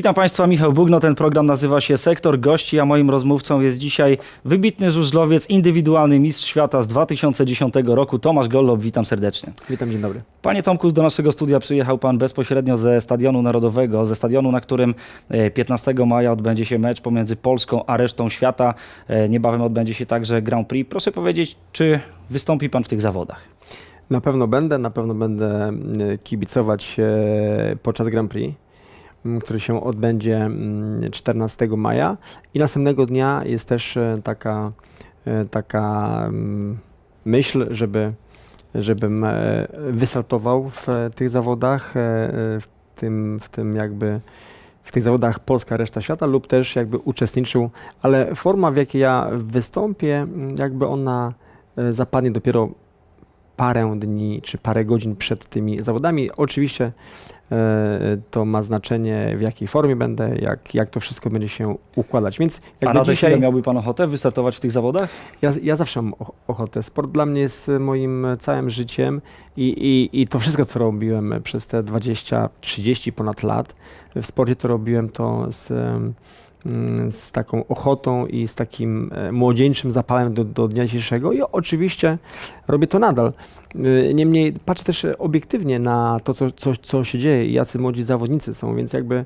Witam Państwa, Michał Bugno. Ten program nazywa się Sektor Gości, a moim rozmówcą jest dzisiaj wybitny żużlowiec, indywidualny mistrz świata z 2010 roku, Tomasz Gollob. Witam serdecznie. Witam, dzień dobry. Panie Tomku, do naszego studia przyjechał Pan bezpośrednio ze Stadionu Narodowego, ze stadionu, na którym e, 15 maja odbędzie się mecz pomiędzy Polską a resztą świata. E, Niebawem odbędzie się także Grand Prix. Proszę powiedzieć, czy wystąpi Pan w tych zawodach? Na pewno będę, na pewno będę mm, kibicować e, podczas Grand Prix, który się odbędzie mm, 14 maja. I następnego dnia jest też e, taka, e, taka mm, myśl, żeby, żebym e, wystartował w tych zawodach, w tym, w tym jakby w tych zawodach Polska, reszta świata lub też jakby uczestniczył, ale forma w jakiej ja wystąpię, jakby ona zapadnie dopiero parę dni czy parę godzin przed tymi zawodami. Oczywiście e, to ma znaczenie w jakiej formie będę, jak, jak to wszystko będzie się układać. Więc A jakby chwilę dzisiaj miałby Pan ochotę wystartować w tych zawodach? ja, ja zawsze mam och- ochotę. Sport dla mnie jest moim całym życiem i, i, i to wszystko, co robiłem przez te 20, 30 ponad lat w sporcie, to robiłem to z, z taką ochotą i z takim e, młodzieńczym zapałem do, do dnia dzisiejszego i oczywiście robię to nadal. Y, Niemniej patrzę też obiektywnie na to, co, co, co się dzieje i jacy młodzi zawodnicy są, więc jakby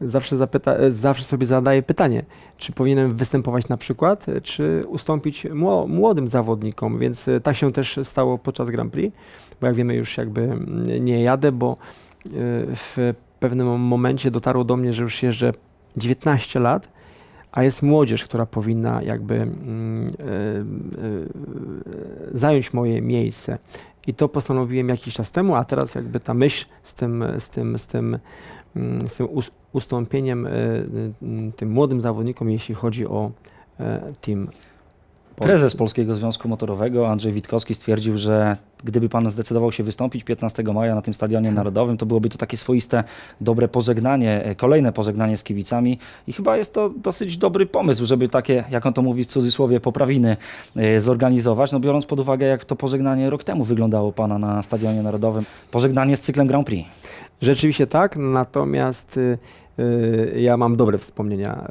zawsze, zapyta, e, zawsze sobie zadaję pytanie, czy powinienem występować na przykład, e, czy ustąpić mło- młodym zawodnikom, więc e, tak się też stało podczas Grand Prix, bo jak wiemy już jakby mm, nie jadę, bo e, w pewnym momencie dotarło do mnie, że już jeżdżę 19 lat, a jest młodzież, która powinna jakby mm, e, e, zająć moje miejsce. I to postanowiłem jakiś czas temu, a teraz jakby ta myśl z tym, z tym, z tym, mm, z tym us- ustąpieniem e, e, tym młodym zawodnikom, jeśli chodzi o e, team. Prezes Polskiego Związku Motorowego Andrzej Witkowski stwierdził, że gdyby pan zdecydował się wystąpić 15 maja na tym stadionie narodowym, to byłoby to takie swoiste, dobre pożegnanie, e, kolejne pożegnanie z kibicami i chyba jest to dosyć dobry pomysł, żeby takie, jak on to mówi w cudzysłowie, poprawiny e, zorganizować, no biorąc pod uwagę, jak to pożegnanie rok temu wyglądało pana na stadionie narodowym. Pożegnanie z cyklem Grand Prix. Rzeczywiście tak, natomiast y, ja mam dobre wspomnienia.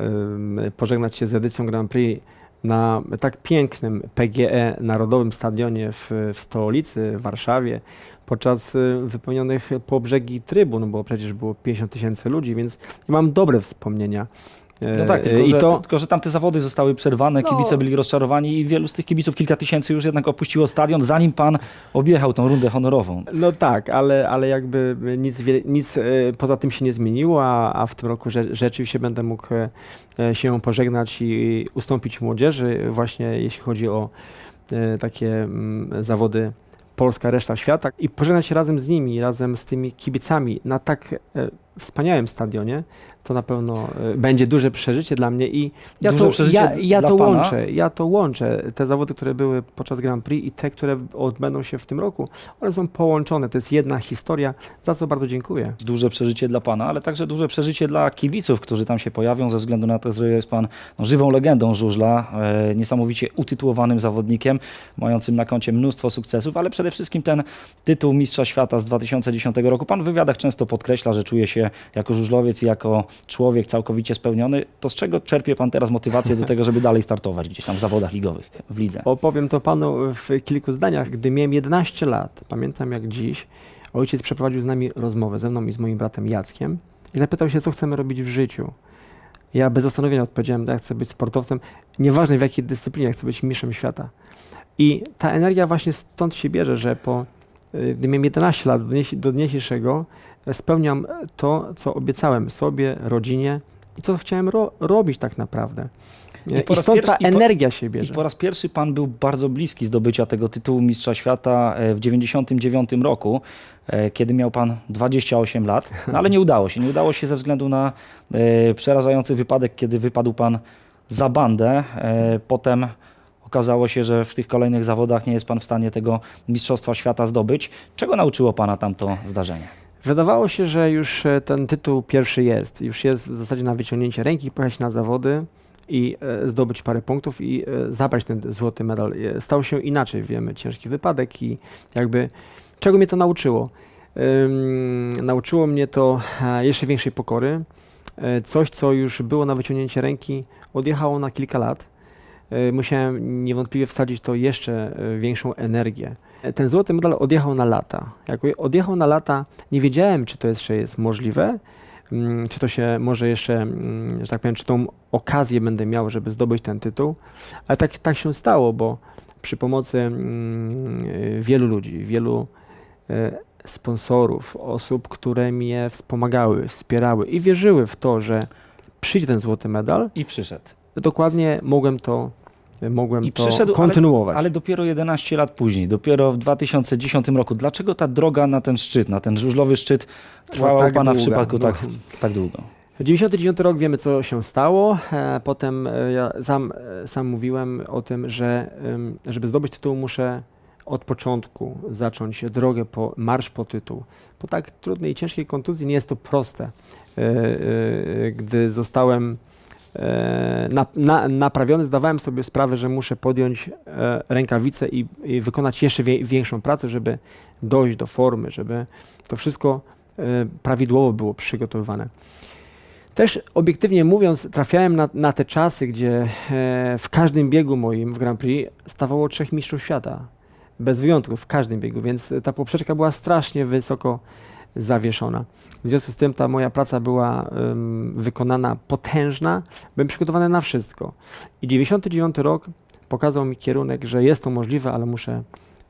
Pożegnać się z edycją Grand Prix na tak pięknym PGE Narodowym Stadionie w, w stolicy, w Warszawie, podczas y, wypełnionych po brzegi trybun, bo przecież było 50 tysięcy ludzi, więc mam dobre wspomnienia. No tak, tylko, I że, to, tylko że tamte zawody zostały przerwane, No. kibice byli rozczarowani i wielu z tych kibiców, kilka tysięcy już jednak opuściło stadion, zanim pan objechał tą rundę honorową. No tak, ale, ale jakby nic, nic e, poza tym się nie zmieniło, a, a w tym roku rze, rzeczywiście będę mógł e, się pożegnać i ustąpić młodzieży, właśnie jeśli chodzi o e, takie mm, zawody Polska, reszta świata i pożegnać się razem z nimi, razem z tymi kibicami na tak e, wspaniałym stadionie, to na pewno e, będzie duże przeżycie dla mnie i ja Duże to, przeżycie ja, ja dla to pana? łączę, ja to łączę. Te zawody, które były podczas Grand Prix i te, które odbędą się w tym roku, one są połączone. To jest jedna historia, za co bardzo dziękuję. duże przeżycie dla pana, ale także duże przeżycie dla kibiców, którzy tam się pojawią, ze względu na to, że jest pan no, żywą legendą żużla, e, niesamowicie utytułowanym zawodnikiem, mającym na koncie mnóstwo sukcesów, ale przede wszystkim ten tytuł Mistrza Świata z 2010 roku. Pan w wywiadach często podkreśla, że czuje się jako żużlowiec i jako człowiek całkowicie spełniony. To z czego czerpie pan teraz motywację do tego, żeby dalej startować gdzieś tam w zawodach ligowych, w lidze? Opowiem to panu w kilku zdaniach. Gdy miałem 11 lat, pamiętam jak dziś, ojciec przeprowadził z nami rozmowę, ze mną i z moim bratem Jackiem i zapytał się, co chcemy robić w życiu. Ja bez zastanowienia odpowiedziałem, że chcę być sportowcem, nieważne w jakiej dyscyplinie, chcę być mistrzem świata. I ta energia właśnie stąd się bierze, że po, y, gdy miałem 11 lat, do do dnia dzisiejszego, spełniam to, co obiecałem sobie, rodzinie i co chciałem ro, robić tak naprawdę. I I, I stąd pierwszy- ta i po- energia się I bierze. po raz pierwszy pan był bardzo bliski zdobycia tego tytułu Mistrza Świata e, w 99 roku, e, kiedy miał pan 28 lat, no ale nie udało się. Nie udało się ze względu na e, przerażający wypadek, kiedy wypadł pan za bandę. Potem okazało się, że w tych kolejnych zawodach nie jest pan w stanie tego Mistrzostwa Świata zdobyć. Czego nauczyło pana tamto zdarzenie? Wydawało się, że już e, ten tytuł pierwszy jest. Już jest w zasadzie na wyciągnięcie ręki, pojechać na zawody i e, zdobyć parę punktów i e, zabrać ten złoty medal. Stało się inaczej, wiemy, ciężki wypadek i jakby czego mnie to nauczyło? Nauczyło mnie to jeszcze większej pokory, coś, co już było na wyciągnięcie ręki, odjechało na kilka lat. E, Musiałem niewątpliwie wsadzić to jeszcze e, większą energię. E, Ten złoty medal odjechał na lata. Jak odjechał na lata, nie wiedziałem, czy to jeszcze jest możliwe, mm, czy to się może jeszcze, mm, że tak powiem, czy tą okazję będę miał, żeby zdobyć ten tytuł. Ale tak, tak się stało, bo przy pomocy mm, wielu ludzi, wielu sponsorów, osób, które mnie wspomagały, wspierały i wierzyły w to, że przyjdzie ten złoty medal, I przyszedł. dokładnie mogłem to, mogłem I to przyszedł, ale- kontynuować. Ale dopiero 11 lat później, dopiero w 2010 roku. Dlaczego ta droga na ten szczyt, na ten żużlowy szczyt trwała tak u Pana w długa, przypadku no. tak, tak długo? 99 rok wiemy, co się stało. E, Potem e, ja sam, e, sam mówiłem o tym, że żeby zdobyć tytuł, muszę od początku zacząć drogę po marsz po tytuł. Po tak trudnej i ciężkiej kontuzji nie jest to proste. Gdy zostałem na, na, naprawiony, zdawałem sobie sprawę, że muszę podjąć e, rękawice i, i wykonać jeszcze wie, większą pracę, żeby dojść do formy, żeby to wszystko e, prawidłowo było przygotowywane. Też obiektywnie mówiąc, trafiałem na, na te czasy, gdzie e, w każdym biegu moim w Grand Prix stawało trzech mistrzów świata. Bez wyjątków, w każdym biegu, więc ta poprzeczka była strasznie wysoko zawieszona. W związku z tym ta moja praca była wykonana potężna, byłem przygotowany na wszystko. I 99 rok pokazał mi kierunek, że jest to możliwe, ale muszę,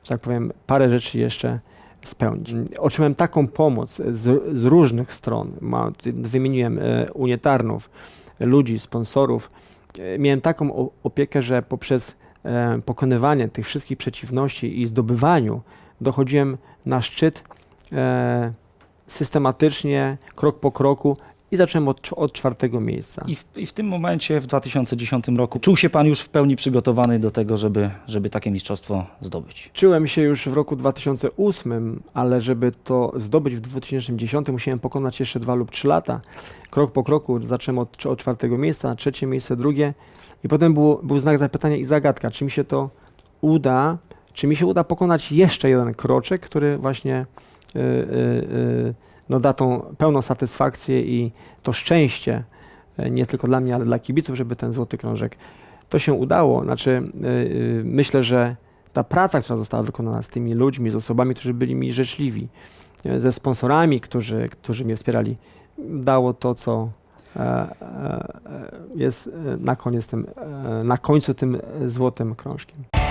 że tak powiem, parę rzeczy jeszcze spełnić. Otrzymałem taką pomoc z, z różnych stron. Ma, wymieniłem e, unietarnów, ludzi, sponsorów. E, miałem taką o, opiekę, że poprzez e, pokonywanie tych wszystkich przeciwności i zdobywaniu dochodziłem na szczyt e, systematycznie, krok po kroku i zacząłem od, od czwartego miejsca. I w, I w tym momencie, w 2010 roku, czuł się Pan już w pełni przygotowany do tego, żeby, żeby takie mistrzostwo zdobyć? Czułem się już w roku 2008, ale żeby to zdobyć w 2010 musiałem pokonać jeszcze dwa lub trzy lata. Krok po kroku zacząłem od, od czwartego miejsca, trzecie miejsce, drugie i potem był, był znak zapytania i zagadka, czy mi się to uda, czy mi się uda pokonać jeszcze jeden kroczek, który właśnie no, da tą pełną satysfakcję i to szczęście, y, nie tylko dla mnie, ale dla kibiców, żeby ten złoty krążek. To się udało, znaczy y, y, myślę, że ta praca, która została wykonana z tymi ludźmi, z osobami, którzy byli mi życzliwi, e, ze sponsorami, którzy, którzy mnie wspierali, dało to, co e, e, e, jest e, na koniec tym, e, na końcu tym e, złotym krążkiem.